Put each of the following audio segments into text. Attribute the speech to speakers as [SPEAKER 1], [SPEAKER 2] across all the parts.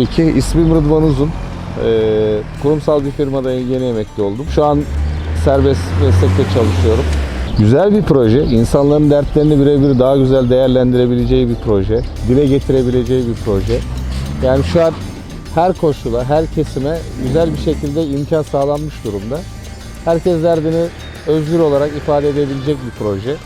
[SPEAKER 1] Tabii ki ismim Rıdvan Uzun. Ee, kurumsal bir firmada yeni emekli oldum. Şu an serbest meslekte çalışıyorum. Güzel bir proje. İnsanların dertlerini birebir daha güzel değerlendirebileceği bir proje. Dile getirebileceği bir proje. Yani şu an her koşula, her kesime güzel bir şekilde imkan sağlanmış durumda. Herkes derdini özgür olarak ifade edebilecek bir proje.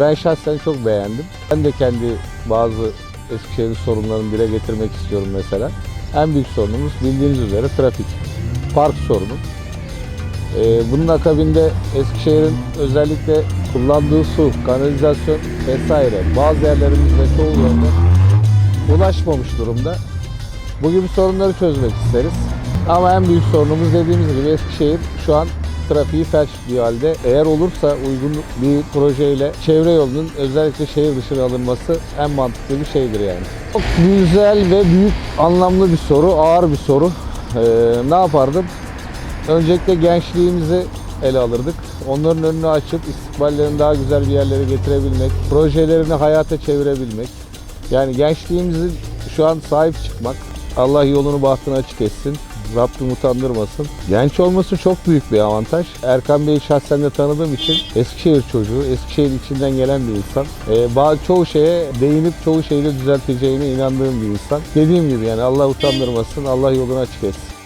[SPEAKER 1] Ben şahsen çok beğendim. Ben de kendi bazı Eskişehir'in sorunlarını dile getirmek istiyorum mesela. En büyük sorunumuz bildiğiniz üzere trafik. Park sorunu. Ee, bunun akabinde Eskişehir'in özellikle kullandığı su, kanalizasyon vesaire bazı yerlerimizde çoğu yerde ulaşmamış durumda. Bu sorunları çözmek isteriz. Ama en büyük sorunumuz dediğimiz gibi Eskişehir şu an trafiği felç bir halde. Eğer olursa uygun bir projeyle çevre yolunun özellikle şehir dışına alınması en mantıklı bir şeydir yani. Çok güzel ve büyük anlamlı bir soru, ağır bir soru. Ee, ne yapardım? Öncelikle gençliğimizi ele alırdık. Onların önünü açıp istikballerini daha güzel bir yerlere getirebilmek, projelerini hayata çevirebilmek. Yani gençliğimizin şu an sahip çıkmak. Allah yolunu bahtını açık etsin. Rabbim utandırmasın. Genç olması çok büyük bir avantaj. Erkan Bey'i şahsen de tanıdığım için Eskişehir çocuğu, Eskişehir içinden gelen bir insan. Ee, çoğu şeye değinip çoğu şeyi de düzelteceğine inandığım bir insan. Dediğim gibi yani Allah utandırmasın, Allah yolunu açık etsin.